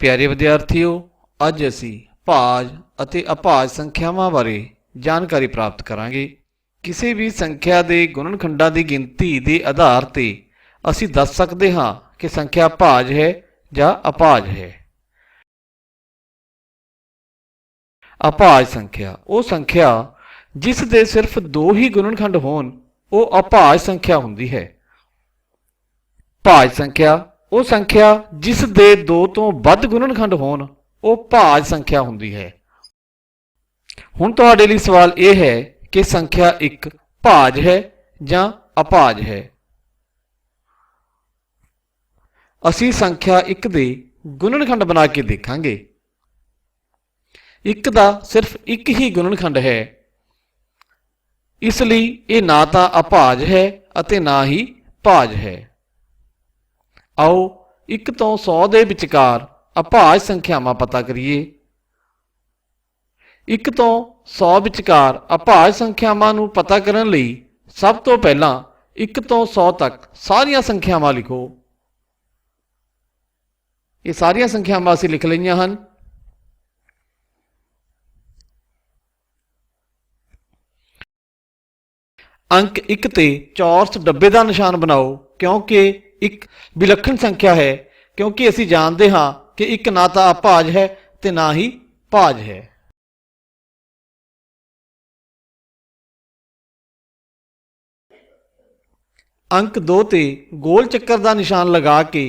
ਪਿਆਰੇ ਵਿਦਿਆਰਥੀਓ, ਅੱਜ ਅਸੀਂ ਭਾਜ ਅਤੇ ਅਭਾਜ ਸੰਖਿਆਵਾਂ ਬਾਰੇ ਜਾਣਕਾਰੀ ਪ੍ਰਾਪਤ ਕਰਾਂਗੇ। ਕਿਸੇ ਵੀ ਸੰਖਿਆ ਦੇ ਗੁਣਨਖੰਡਾਂ ਦੀ ਗਿਣਤੀ ਦੇ ਆਧਾਰ ਤੇ ਅਸੀਂ ਦੱਸ ਸਕਦੇ ਹਾਂ ਕਿ ਸੰਖਿਆ ਭਾਜ ਹੈ ਜਾਂ ਅਭਾਜ ਹੈ। ਅਭਾਜ ਸੰਖਿਆ, ਉਹ ਸੰਖਿਆ ਜਿਸ ਦੇ ਸਿਰਫ ਦੋ ਹੀ ਗੁਣਨਖੰਡ ਹੋਣ, ਉਹ ਅਭਾਜ ਸੰਖਿਆ ਹੁੰਦੀ ਹੈ। ਭਾਜ ਸੰਖਿਆ ਉਹ ਸੰਖਿਆ ਜਿਸ ਦੇ ਦੋ ਤੋਂ ਵੱਧ ਗੁਣਨਖੰਡ ਹੋਣ, ਉਹ ਭਾਜ ਸੰਖਿਆ ਹੁੰਦੀ ਹੈ। ਹੁਣ ਤੁਹਾਡੇ ਲਈ ਸਵਾਲ ਇਹ ਹੈ ਕਿ ਸੰਖਿਆ ਇੱਕ ਭਾਜ ਹੈ ਜਾਂ ਅਭਾਜ ਹੈ? ਅਸੀਂ ਸੰਖਿਆ ਇੱਕ ਦੇ ਗੁਣਨਖੰਡ ਬਣਾ ਕੇ ਦੇਖਾਂਗੇ। ਇੱਕ ਦਾ ਸਿਰਫ ਇੱਕ ਹੀ ਗੁਣਨਖੰਡ ਹੈ। ਇਸ ਲਈ ਇਹ ਨਾ ਤਾਂ ਅਭਾਜ ਹੈ ਅਤੇ ਨਾ ਹੀ ਭਾਜ ਹੈ। ਆਓ 1 ਤੋਂ 100 ਦੇ ਵਿਚਕਾਰ ਅਭਾਜ ਸੰਖਿਆਵਾਂ ਪਤਾ ਕਰੀਏ। 1 ਤੋਂ 100 ਵਿਚਕਾਰ ਅਭਾਜ ਸੰਖਿਆਵਾਂ ਨੂੰ ਪਤਾ ਕਰਨ ਲਈ ਸਭ ਤੋਂ ਪਹਿਲਾਂ 1 ਤੋਂ 100 ਤੱਕ ਸਾਰੀਆਂ ਸੰਖਿਆਵਾਂ ਲਿਖੋ। ਇਹ ਸਾਰੀਆਂ ਸੰਖਿਆਵਾਂ ਅਸੀਂ ਲਿਖ ਲਈਆਂ ਹਨ। ਅੰਕ 1 ਤੇ ਚੌਰਸ ਡੱਬੇ ਦਾ ਨਿਸ਼ਾਨ ਬਣਾਓ, ਕਿਉਂਕਿ ਇੱਕ ਵਿਲੱਖਣ ਸੰਖਿਆ ਹੈ, ਕਿਉਂਕਿ ਅਸੀਂ ਜਾਣਦੇ ਹਾਂ ਕਿ ਇੱਕ ਨਾ ਤਾਂ ਅਭਾਜ ਹੈ ਤੇ ਨਾ ਹੀ ਭਾਜ ਹੈ। ਅੰਕ 2 ਤੇ ਗੋਲ ਚੱਕਰ ਦਾ ਨਿਸ਼ਾਨ ਲਗਾ ਕੇ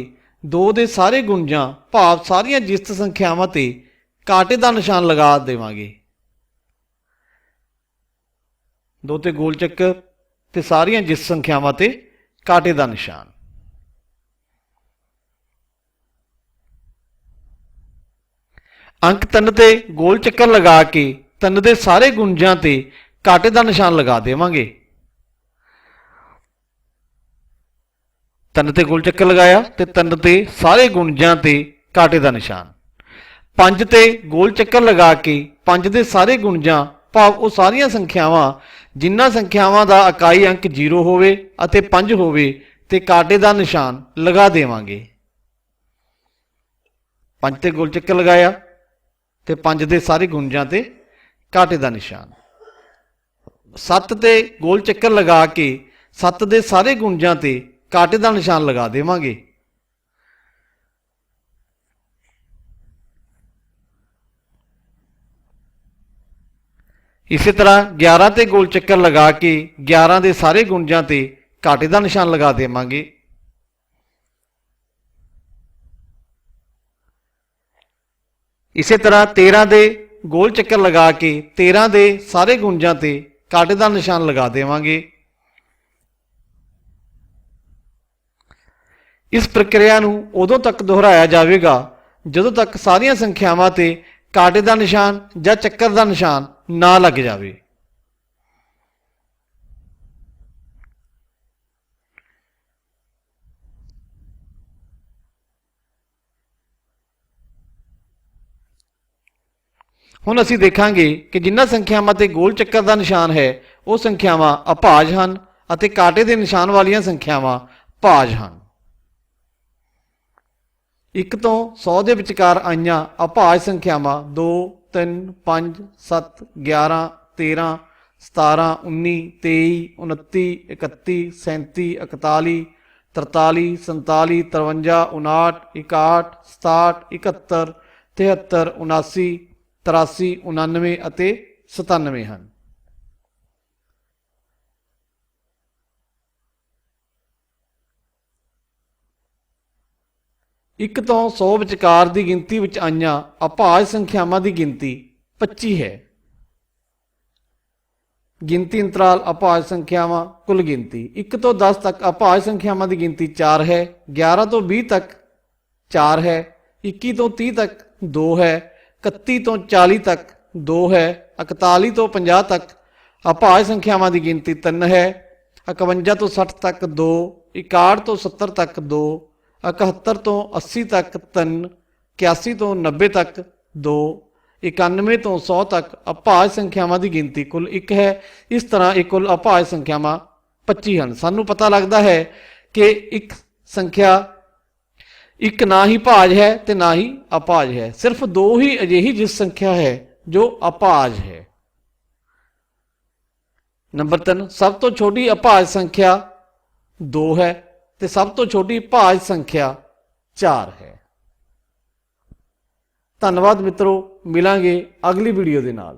2 ਦੇ ਸਾਰੇ ਗੁੰਜਾਂ ਭਾਵ ਸਾਰੀਆਂ ਜਿਸਤ ਸੰਖਿਆਵਾਂ ਤੇ ਕਾਟੇ ਦਾ ਨਿਸ਼ਾਨ ਲਗਾ ਦੇਵਾਂਗੇ। 2 ਤੇ ਗੋਲ ਚੱਕਰ ਤੇ ਸਾਰੀਆਂ ਜਿਸਤ ਸੰਖਿਆਵਾਂ ਤੇ ਕਾਟੇ ਦਾ ਨਿਸ਼ਾਨ। ਅੰਕ 3 ਤੇ ਗੋਲ ਚੱਕਰ ਲਗਾ ਕੇ 3 ਦੇ ਸਾਰੇ ਗੁੰਜਾਂ ਤੇ ਕਾਟੇ ਦਾ ਨਿਸ਼ਾਨ ਲਗਾ ਦੇਵਾਂਗੇ। ਤਿੰਨ ਤੇ ਗੋਲ ਚੱਕਰ ਲਗਾਇਆ ਤੇ ਤਿੰਨ ਤੇ ਸਾਰੇ ਗੁੰਜਾਂ ਤੇ ਕਾਟੇ ਦਾ ਨਿਸ਼ਾਨ। ਪੰਜ ਤੇ ਗੋਲ ਚੱਕਰ ਲਗਾ ਕੇ ਪੰਜ ਦੇ ਸਾਰੇ ਗੁੰਜਾਂ, ਭਾਵ ਉਹ ਸਾਰੀਆਂ ਸੰਖਿਆਵਾਂ ਜਿਨ੍ਹਾਂ ਸੰਖਿਆਵਾਂ ਦਾ ਇਕਾਈ ਅੰਕ 0 ਹੋਵੇ ਅਤੇ 5 ਹੋਵੇ ਤੇ ਕਾਟੇ ਦਾ ਨਿਸ਼ਾਨ ਲਗਾ ਦੇਵਾਂਗੇ। ਪੰਜ ਤੇ ਗੋਲ ਚੱਕਰ ਲਗਾਇਆ ਤੇ ਪੰਜ ਦੇ ਸਾਰੇ ਗੁੰਜਾਂ ਤੇ ਕਾਂਟੇ ਦਾ ਨਿਸ਼ਾਨ। ਸੱਤ ਤੇ ਗੋਲ ਚੱਕਰ ਲਗਾ ਕੇ ਸੱਤ ਦੇ ਸਾਰੇ ਗੁੰਜਾਂ ਤੇ ਕਾਂਟੇ ਦਾ ਨਿਸ਼ਾਨ ਲਗਾ ਦੇਵਾਂਗੇ। ਇਸੇ ਤਰ੍ਹਾਂ 11 ਤੇ ਗੋਲ ਚੱਕਰ ਲਗਾ ਕੇ 11 ਦੇ ਸਾਰੇ ਗੁੰਜਾਂ ਤੇ ਕਾਂਟੇ ਦਾ ਨਿਸ਼ਾਨ ਲਗਾ ਦੇਵਾਂਗੇ। ਇਸੇ ਤਰ੍ਹਾਂ 13 ਦੇ ਗੋਲ ਚੱਕਰ ਲਗਾ ਕੇ 13 ਦੇ ਸਾਰੇ ਗੁੰਜਾਂ ਤੇ ਕਾਟੇ ਦਾ ਨਿਸ਼ਾਨ ਲਗਾ ਦੇਵਾਂਗੇ। ਇਸ ਪ੍ਰਕਿਰਿਆ ਨੂੰ ਉਦੋਂ ਤੱਕ ਦੁਹਰਾਇਆ ਜਾਵੇਗਾ ਜਦੋਂ ਤੱਕ ਸਾਰੀਆਂ ਸੰਖਿਆਵਾਂ ਤੇ ਕਾਟੇ ਦਾ ਨਿਸ਼ਾਨ ਜਾਂ ਚੱਕਰ ਦਾ ਨਿਸ਼ਾਨ ਨਾ ਲੱਗ ਜਾਵੇ। ਹੁਣ ਅਸੀਂ ਦੇਖਾਂਗੇ ਕਿ ਜਿਨ੍ਹਾਂ ਸੰਖਿਆਵਾਂ ਤੇ ਗੋਲ ਚੱਕਰ ਦਾ ਨਿਸ਼ਾਨ ਹੈ, ਉਹ ਸੰਖਿਆਵਾਂ ਅਭਾਜ ਹਨ ਅਤੇ ਕਾਟੇ ਦੇ ਨਿਸ਼ਾਨ ਵਾਲੀਆਂ ਸੰਖਿਆਵਾਂ ਭਾਜ ਹਨ। 1 ਤੋਂ 100 ਦੇ ਵਿਚਕਾਰ ਆਈਆਂ ਅਭਾਜ ਸੰਖਿਆਵਾਂ 2 3 5 7 11 13 17 19 23 29 31 37 41 43 47 53 59 61 67 71 73 79 83 99 ਅਤੇ 97 ਹਨ। ਇੱਕ ਤੋਂ 100 ਵਿਚਕਾਰ ਦੀ ਗਿਣਤੀ ਵਿੱਚ ਆਈਆਂ ਅਪਾਜ ਸੰਖਿਆਵਾਂ ਦੀ ਗਿਣਤੀ 25 ਹੈ। ਗਿਣਤੀ ਅੰਤਰਾਲ ਅਪਾਜ ਸੰਖਿਆਵਾਂ, ਕੁੱਲ ਗਿਣਤੀ। 1 ਤੋਂ 10 ਤੱਕ ਅਭਾਜ ਸੰਖਿਆਵਾਂ ਦੀ ਗਿਣਤੀ 4 ਹੈ 11 ਤੋਂ 20 ਤੱਕ 4 ਹੈ 21 ਤੋਂ 30 ਤੱਕ 2 ਹੈ 31 ਤੋਂ 40 ਤੱਕ 2 ਹੈ 41 ਤੋਂ 50 ਤੱਕ। ਅਪਾਜ ਸੰਖਿਆਵਾਂ ਦੀ ਗਿਣਤੀ 3 ਹੈ 51 ਤੋਂ 60 ਤੱਕ 2 61 ਤੋਂ 70 ਤੱਕ 2 71 ਤੋਂ 80 ਤੱਕ 3 81 ਤੋਂ 90 ਤੱਕ 2 91 ਤੋਂ 100 ਤੱਕ ਅਭਾਜ ਸੰਖਿਆਵਾਂ ਦੀ ਗਿਣਤੀ ਕੁੱਲ 1 ਹੈ। ਇਸ ਤਰ੍ਹਾਂ ਇਹ ਕੁੱਲ ਅਪਾਜ ਸੰਖਿਆਵਾਂ 25 ਹਨ। ਸਾਨੂੰ ਪਤਾ ਲੱਗਦਾ ਹੈ ਕਿ ਇੱਕ ਸੰਖਿਆ ਇੱਕ ਨਾ ਹੀ ਭਾਜ ਹੈ ਤੇ ਨਾ ਹੀ ਅਪਾਜ ਹੈ। ਸਿਰਫ ਦੋ ਹੀ ਅਜਿਹੀ ਜਿਸ ਸੰਖਿਆ ਹੈ ਜੋ ਅਪਾਜ ਹੈ। ਨੰਬਰ 3 ਸਭ ਤੋਂ ਛੋਟੀ ਅਪਾਜ ਸੰਖਿਆ 2 ਹੈ ਤੇ ਸਭ ਤੋਂ ਛੋਟੀ ਭਾਜ ਸੰਖਿਆ 4 ਹੈ। ਧੰਨਵਾਦ ਮਿੱਤਰੋ, ਮਿਲਾਂਗੇ ਅਗਲੀ ਵੀਡੀਓ ਦੇ ਨਾਲ।